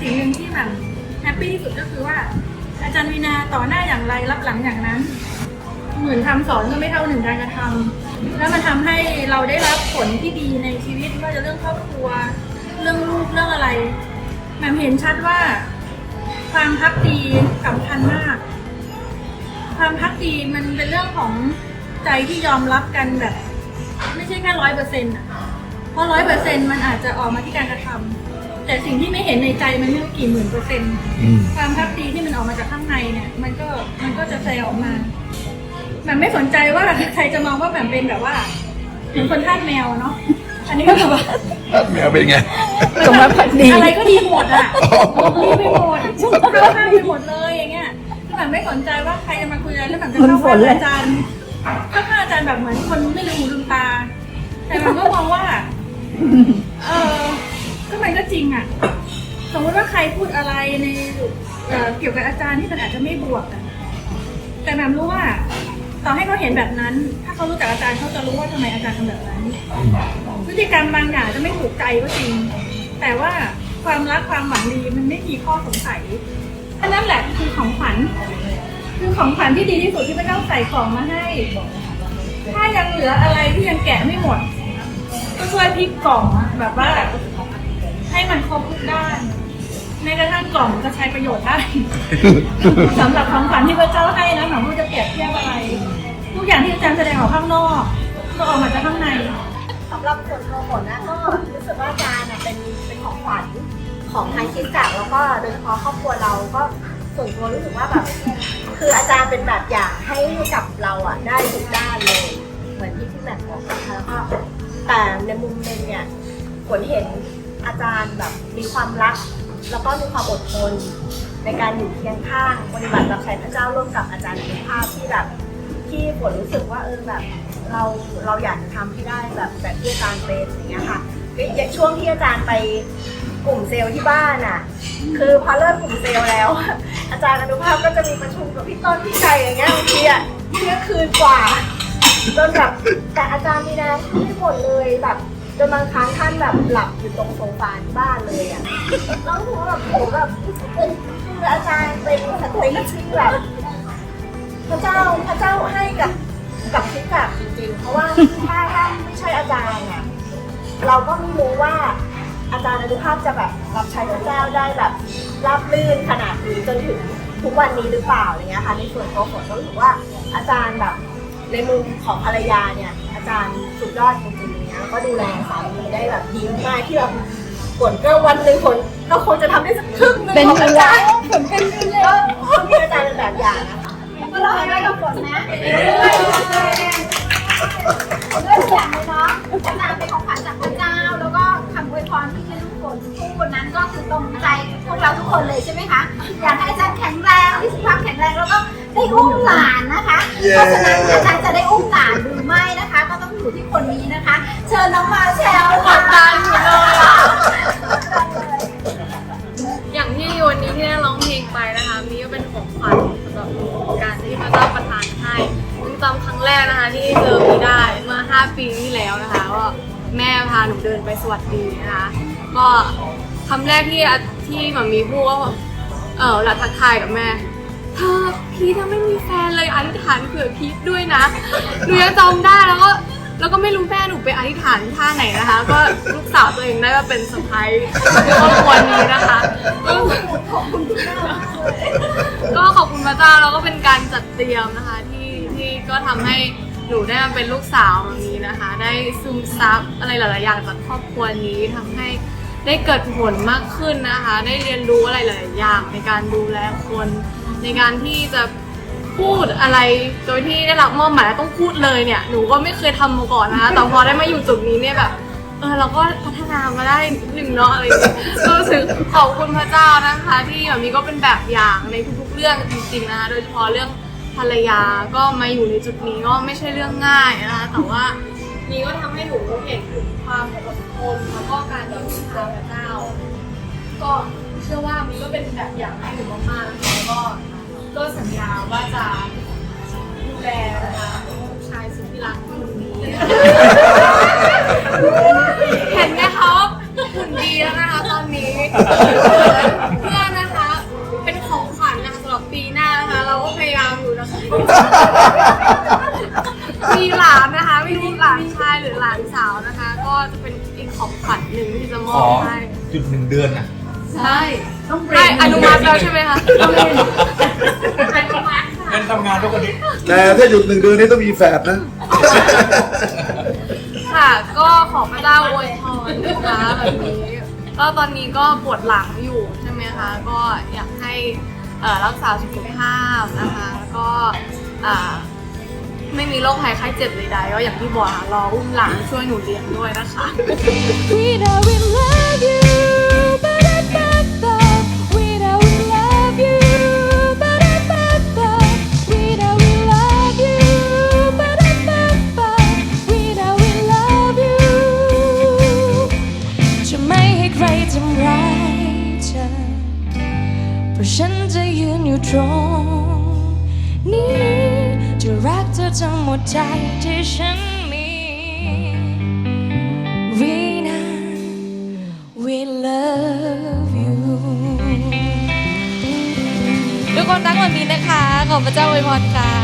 สิ่งหนึ่งที่แบบแฮปปี้ที่สุดก็คือว่า อาจารย์วินาต่อหน้าอย่างไรรับหลังอย่างนั้น เหมือนทำสอนก็ไม่เท่าหนึ่งการกระทำแล้วมันทำให้เราได้รับผลที่ดีในชีวิตไม่ว่าจะเรื่องครอบครัว เรื่องลูกเรื่องอะไรแม่มเห็นชัดว่า ความพักดีสำคัญมาก ความพักดีมันเป็นเรื่องของใจที่ยอมรับกันแบบ ไม่ใช่แค่ร้อยเปอร์เซ็นต์เพราะร้อยเปอร์เซ็นต์มันอาจจะออกมาที่การกระทำ แต่สิ่งที่ไม่เห็นในใจมันไม่รู้กี่หมื่นเปอร์เซ็นต์อืม ความพักดีที่มันออกมาจากข้างในเนี่ย มันก็มันก็จะแสดงออกมาแบบไม่สนใจว่าใครจะมองว่าแบบเป็นแบบว่าเหมือนคนทาสแมวเนาะอันนี้ก็แบบว่าแมวเป็นไง จงรักภักดี อะไรก็ดีหมดอะดีไปหมดเข้าข้างไปหมดเลยอย่างเงี้ยแบบไม่สนใจว่าใครจะมาคุยอะไรแล้วแบบจะเข้าข้างอาจารย์เข้าข้างอาจารย์แบบเหมือนคนไม่ลืมหูลืมตา แต่มันก็มองว่า เออก็ มันก็จริงอะ สมมติว่าใครพูดอะไรในเอ่อเกี่ยวกับอาจารย์ที่มันอาจจะไม่บวกอะแต่แหม่มรู้ว่า ต่อให้เขาเห็นแบบนั้น ถ้าเขารู้จักอาจารย์เขาจะรู้ว่าทำไมอาจารย์ทำแบบนั้น พฤติกรรมบางอย่างจะไม่ถูกใจก็จริง แต่ว่าความรักความหวังดีมันไม่มีข้อสงสัยอันนั้นแหละคือของขวัญคือของขวัญที่ดีที่สุดที่พระเจ้าใส่ของมาให้ ถ้ายังเหลืออะไรที่ยังแกะไม่หมด ก็ช่วยพลิกกล่องแบบว่า ให้มันครบทุกด้านแม้กระทั่งกล่องจะใช้ประโยชน์ได้ สำหรับของขวัญที่พระเจ้าให้นะหนูไม่รู้จะเปรียบเทียบอะไร ทุกอย่างที่อาจารย์แสดงออกข้างนอกก็ออกมาจากข้างใน สำหรับส่วนตัวฝนนะก็รู้สึกว่าอาจารย์น่ะเป็นเป็นของขวัญของทางคริดจักรแล้วก็โดยเฉพาะครอบครัวเราก็ส่วนตัวรู้สึกว่าแบบคืออาจารย์เป็นแบบอย่างให้กับเราอะได้ทุกด้านเลย เหมือนที่พี่แหม่มบอกนะคะแล้วก็แต่ในมุมหนึงเนี่ยฝนเห็น อาจารย์แบบมีความรัก แล้วก็มีความอดทนในการอยู่เคียงข้างปฏิบัติรับใช้พระเจ้าร่วมกับอาจารย์เป็นภาพที่แบบที่ฝนรู้สึกว่าเออแบบเราเราอยากจะทำให้ได้แบบแบบที่อาจารย์เป็นอย่างเงี้ยค่ะอย่างช่วงที่อาจารย์ไปกลุ่มเซลล์ที่บ้านอะ คือพอเริ่มกลุ่มเซลล์แล้ว อาจารย์อนุภาพก็จะมีประชุมกับพี่ต้นพี่ไก่อย่างเงี้ยบางทีอะเที่ยงคืนกว่าจนแบบแต่อาจารย์มีนวคิดให้หมดเลยแบบ จนบางครั้งท่านแบบหลับอยู่ตรงโซฟาที่บ้านเลยอะแล้วหัวแบบโหแบบคืออาจารย์เป็นสติที่แบบพระเจ้าพระเจ้าให้กับกับคริสตจักรจริงๆ เพราะว่าถ้าถ้าไม่ใช่อาจารย์เนี่ยเราก็ไม่รู้ว่าอาจารย์อนุภาพจะแบบรับใช้พระเจ้าได้แบบราบรื่นขนาดนี้จนถึงทุกวันนี้หรือเปล่าอะไรเงี้ยค่ะในส่วนตัวฝนก็รู้สึกว่าอาจารย์แบบในมุมของภรรยาเนี่ย อาจารย์สุดยอดจริงๆเนี้ยแล้วก็ดูแลสามีได้แบบดีมากที่แบบฝนก็วันหนึ่งฝนก็คงจะทำได้สักครึ่งหนึงเป็นของอยู่อาแล้จาวรย์ฝนเป็นอยู่แล้วก็มีอาจารย์เป็นแบบอย่างนะคะก็เราให้กับฝนนะเรื่องอย่างเลยเนาะอาจารย์เป็นของขวัญจากพระเจ้า แล้วก็คำอวยพรที่ให้ลูกฝนพูดนั้นก็คือตรงใจพวกเราทุกคนเลยใช่ไหมคะ อยากให้อาจารย์แข็งแรงมีสุขภาพแข็งแรงแล้วก็ได้อุ้มหลานนะคะ เพราะฉะนั้นอาจารย์จะได้อุ้มหลาน นะคะเชิญน้องมาแชลค่ะอย่างที่วันนี้ที่ได้ร้องเพลงไปนะคะมีก็เป็นของขวัญสำหรับการที่พระเจ้าประทานให้ซึ่งจำครั้งแรกนะคะ ที่เจอมีได้เมื่อ 5 ปีที่แล้วนะคะว่าแม่พาหนูเดินไปสวัสดีนะคะ ก็คำแรกที่ที่หมามีพูดว่าเออเราทักทายกับแม่เธอพีทยังไม่มีแฟนเลยอธิษฐานเผื่อพีทด้วยนะหนูยังจำได้แล้วก็ แล้วก็ไม่รู้แม่หนูไปอธิษฐานท่าไหนนะคะ ก็ลูกสาวตัวเองได้มาเป็นสะพ้ายครอบครัวนี้นะคะก็ขอบคุณก็ขอบคุณพระเจ้าแล้วก็เป็นการจัดเตรียมนะคะที่ที่ก็ทำให้หนูได้มาเป็นลูกสาวแบบนี้นะคะ ได้ซึมซับอะไรหลายๆอย่างจากครอบครัวนี้ทำให้ได้เกิดผลมากขึ้นนะคะ ได้เรียนรู้อะไรหลายๆอย่างในการดูแลคน ในการที่จะ พูดอะไรโดยที่ได้รับมอบหมายแล้วต้องพูดเลยเนี่ยหนูก็ไม่เคยทำมาก่อนนะคะแต่พอได้มาอยู่จุดนี้เนี่ยแบบเออเราก็พัฒนามาได้นิดนึงเนาะอะไรอย่างเงี้ยก็รู้สึกขอบคุณพระเจ้านะคะ ที่แบบนี้ก็เป็นแบบอย่างในทุกๆเรื่องจริงๆนะคะโดยเฉพาะเรื่องภรรยาก็มาอยู่ในจุดนี้ก็ไม่ใช่เรื่องง่ายนะคะแต่ว่านี่ก็ทำให้หนูเห็นถึงความอดทนแล้วก็การที่พึ่งพาพระเจ้า ก็เชื่อว่ามีก็เป็นแบบอย่างให้หนูมากๆแล้วก็ ก็สัญญาว่าจะดูแลนะคะลูกชายสุดที่รักคนนี้เห็นไหมคะว่าหุ่นดีแล้วนะคะตอนนี้เพื่อนนะคะ เป็นของขวัญนะคะสำหรับปีหน้านะคะ เราก็พยายามอยู่นะคะมีหลานนะคะไม่รู้หลานชายหรือหลานสาวนะคะ ก็จะเป็นอีกของขวัญหนึ่งที่จะมขออบให้จุดหนึ่งเดือนนะใช่ ต้องเบรได้กอนุมัติแล้วใช่ไหมคะ ต้องเบรกอนุมัติค่ะเงินทำงานทุกวันนี้ แต่ถ้าหยุดหนึ่งเดือนนี้ต้องมีแฝดนะ ค่ะ ก็ขอพระเจ้าอวยพรนะคะแบบนี้ก็ตอนนี้ก็ปวดหลังอยู่ใช่ไหมคะ ก็อยากให้เอ่อรักษาสุขภาพนะคะ แล้วก็อ่าไม่มีโรคภัยไข้เจ็บใดๆก็อย่างที่บอกค่ะรออุ้มหลานช่วยหนูเลี้ยงด้วยนะคะ We know we love you, เธอเพราะฉันจะยืนอยู่ตรงนี้จะรักเธอทั้งหมดใจที่ฉันมี Rina we love you ทุกคนรักวันนี้นะคะ ขอพระเจ้าอวยพรค่ะ